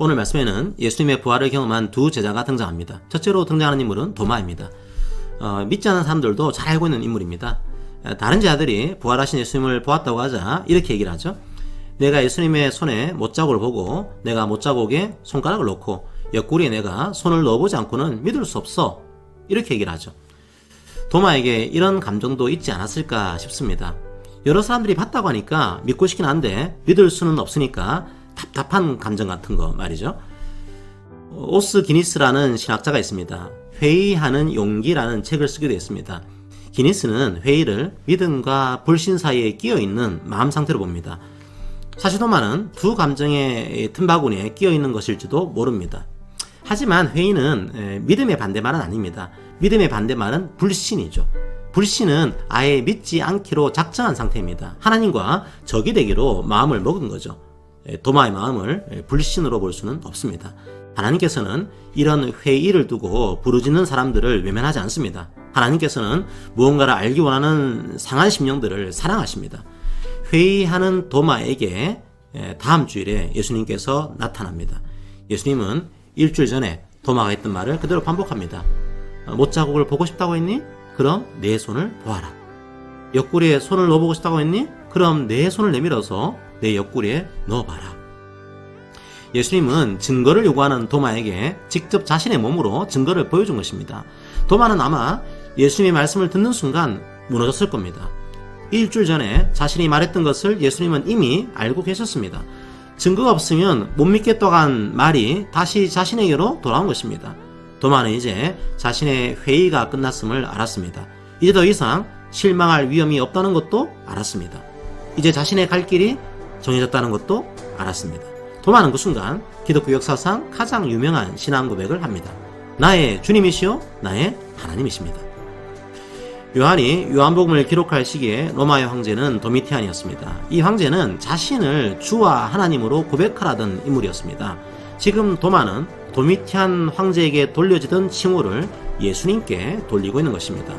오늘 말씀에는 예수님의 부활을 경험한 두 제자가 등장합니다. 첫째로 등장하는 인물은 도마입니다. 어, 믿지 않는 사람들도 잘 알고 있는 인물입니다. 어, 다른 제자들이 부활하신 예수님을 보았다고 하자 이렇게 얘기를 하죠. 내가 예수님의 손에 못자국을 보고 내가 못자국에 손가락을 놓고 옆구리에 내가 손을 넣어보지 않고는 믿을 수 없어. 이렇게 얘기를 하죠. 도마에게 이런 감정도 있지 않았을까 싶습니다. 여러 사람들이 봤다고 하니까 믿고 싶긴 한데 믿을 수는 없으니까 답답한 감정 같은 거 말이죠. 오스 기니스라는 신학자가 있습니다. 회의하는 용기라는 책을 쓰기도 했습니다. 기니스는 회의를 믿음과 불신 사이에 끼어 있는 마음 상태로 봅니다. 사실 도마는 두 감정의 틈바구니에 끼어 있는 것일지도 모릅니다. 하지만 회의는 에, 믿음의 반대말은 아닙니다. 믿음의 반대말은 불신이죠. 불신은 아예 믿지 않기로 작정한 상태입니다. 하나님과 적이 되기로 마음을 먹은 거죠. 에, 도마의 마음을 에, 불신으로 볼 수는 없습니다. 하나님께서는 이런 회의를 두고 부르짖는 사람들을 외면하지 않습니다. 하나님께서는 무언가를 알기 원하는 상한 심령들을 사랑하십니다. 회의하는 도마에게 에, 다음 주일에 예수님께서 나타납니다. 예수님은 일주일 전에 도마가 했던 말을 그대로 반복합니다. 어, 못자국을 보고 싶다고 했니? 그럼 내 손을 보아라. 옆구리에 손을 넣어보고 싶다고 했니? 그럼 내 손을 내밀어서 내 옆구리에 넣어봐라. 예수님은 증거를 요구하는 도마에게 직접 자신의 몸으로 증거를 보여준 것입니다. 도마는 아마 예수님의 말씀을 듣는 순간 무너졌을 겁니다. 일주일 전에 자신이 말했던 것을 예수님은 이미 알고 계셨습니다. 증거가 없으면 못 믿겠다고 한 말이 다시 자신에게로 돌아온 것입니다. 도마는 이제 자신의 회의가 끝났음을 알았습니다. 이제 더 이상 실망할 위험이 없다는 것도 알았습니다. 이제 자신의 갈 길이 정해졌다는 것도 알았습니다. 도마는 그 순간 기독교 역사상 가장 유명한 신앙 고백을 합니다. 나의 주님이시요 나의 하나님이십니다. 요한이 요한복음을 기록할 시기에 로마의 황제는 도미티안이었습니다. 이 황제는 자신을 주와 하나님으로 고백하라던 인물이었습니다. 지금 도마는 도미티안 황제에게 돌려지던 칭호를 예수님께 돌리고 있는 것입니다.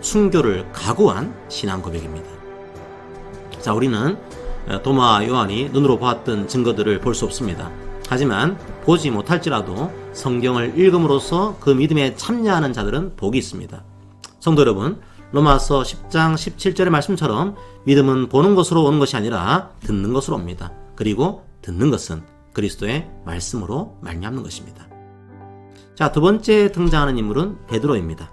순교를 각오한 신앙 고백입니다. 자, 우리는 도마와 요한이 눈으로 보았던 증거들을 볼 수 없습니다. 하지만 보지 못할지라도 성경을 읽음으로써 그 믿음에 참여하는 자들은 복이 있습니다. 성도 여러분, 로마서 10장 17절의 말씀처럼 믿음은 보는 것으로 오는 것이 아니라 듣는 것으로 옵니다. 그리고 듣는 것은 그리스도의 말씀으로 말미암는 것입니다. 자, 두 번째 등장하는 인물은 베드로입니다.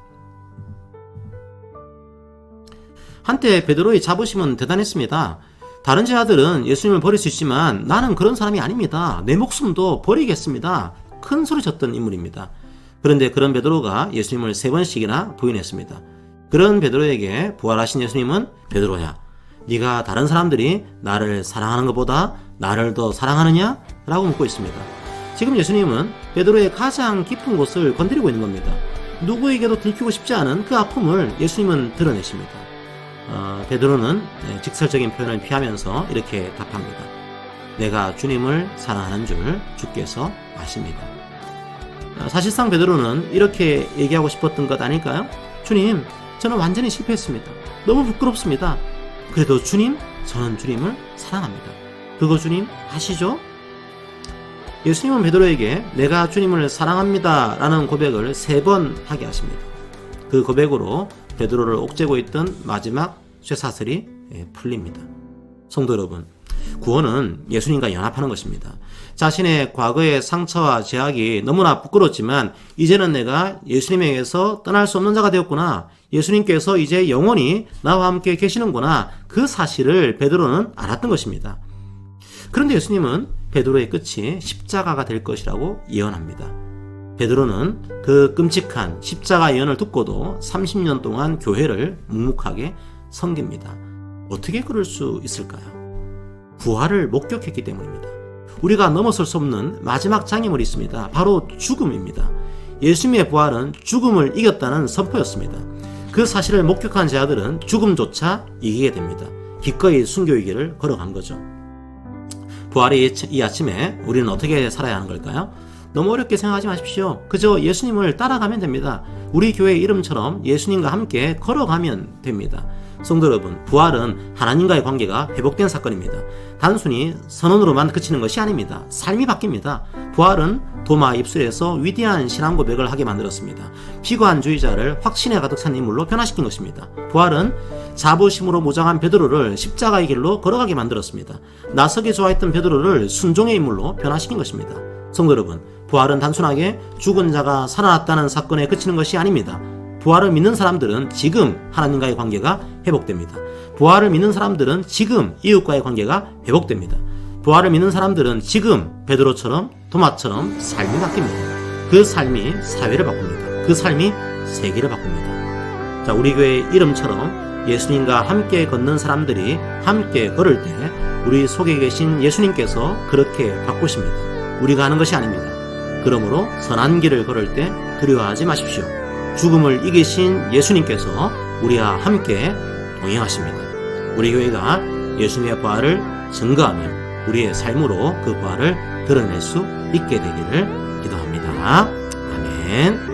한때 베드로의 자부심은 대단했습니다. 다른 제자들은 예수님을 버릴 수 있지만 나는 그런 사람이 아닙니다. 내 목숨도 버리겠습니다. 큰 소리 쳤던 인물입니다. 그런데 그런 베드로가 예수님을 세 번씩이나 부인했습니다. 그런 베드로에게 부활하신 예수님은 베드로야, 네가 다른 사람들이 나를 사랑하는 것보다 나를 더 사랑하느냐? 라고 묻고 있습니다. 지금 예수님은 베드로의 가장 깊은 곳을 건드리고 있는 겁니다. 누구에게도 들키고 싶지 않은 그 아픔을 예수님은 드러내십니다. 어, 베드로는 네, 직설적인 표현을 피하면서 이렇게 답합니다. 내가 주님을 사랑하는 줄 주께서 아십니다. 어, 사실상 베드로는 이렇게 얘기하고 싶었던 것 아닐까요? 주님, 저는 완전히 실패했습니다. 너무 부끄럽습니다. 그래도 주님, 저는 주님을 사랑합니다. 그거 주님 아시죠? 예수님은 베드로에게 내가 주님을 사랑합니다 라는 고백을 세 번 하게 하십니다. 그 고백으로 베드로를 옥죄고 있던 마지막 쇠사슬이 예, 풀립니다. 성도 여러분, 구원은 예수님과 연합하는 것입니다. 자신의 과거의 상처와 제약이 너무나 부끄럽지만 이제는 내가 예수님에게서 떠날 수 없는 자가 되었구나. 예수님께서 이제 영원히 나와 함께 계시는구나. 그 사실을 베드로는 알았던 것입니다. 그런데 예수님은 베드로의 끝이 십자가가 될 것이라고 예언합니다. 베드로는 그 끔찍한 십자가 예언을 듣고도 30년 동안 교회를 묵묵하게 섬깁니다. 어떻게 그럴 수 있을까요? 부활을 목격했기 때문입니다. 우리가 넘어설 수 없는 마지막 장애물이 있습니다. 바로 죽음입니다. 예수님의 부활은 죽음을 이겼다는 선포였습니다. 그 사실을 목격한 자들은 죽음조차 이기게 됩니다. 기꺼이 순교의 길을 걸어간 거죠. 부활의 이 아침에 우리는 어떻게 살아야 하는 걸까요? 너무 어렵게 생각하지 마십시오. 그저 예수님을 따라가면 됩니다. 우리 교회 이름처럼 예수님과 함께 걸어가면 됩니다. 성도 여러분, 부활은 하나님과의 관계가 회복된 사건입니다. 단순히 선언으로만 그치는 것이 아닙니다. 삶이 바뀝니다. 부활은 도마 입술에서 위대한 신앙 고백을 하게 만들었습니다. 피관주의자를 확신에 가득 찬 인물로 변화시킨 것입니다. 부활은 자부심으로 무장한 베드로를 십자가의 길로 걸어가게 만들었습니다. 나서기 좋아했던 베드로를 순종의 인물로 변화시킨 것입니다. 성도 여러분, 부활은 단순하게 죽은 자가 살아났다는 사건에 그치는 것이 아닙니다. 부활을 믿는 사람들은 지금 하나님과의 관계가 회복됩니다. 부활을 믿는 사람들은 지금 이웃과의 관계가 회복됩니다. 부활을 믿는 사람들은 지금 베드로처럼 도마처럼 삶이 바뀝니다. 그 삶이 사회를 바꿉니다. 그 삶이 세계를 바꿉니다. 자, 우리 교회 이름처럼 예수님과 함께 걷는 사람들이 함께 걸을 때 우리 속에 계신 예수님께서 그렇게 바꾸십니다. 우리가 하는 것이 아닙니다. 그러므로 선한 길을 걸을 때 두려워하지 마십시오. 죽음을 이기신 예수님께서 우리와 함께 동행하십니다. 우리 교회가 예수님의 부활을 증거하며 우리의 삶으로 그 부활을 드러낼 수 있게 되기를 기도합니다. 아멘.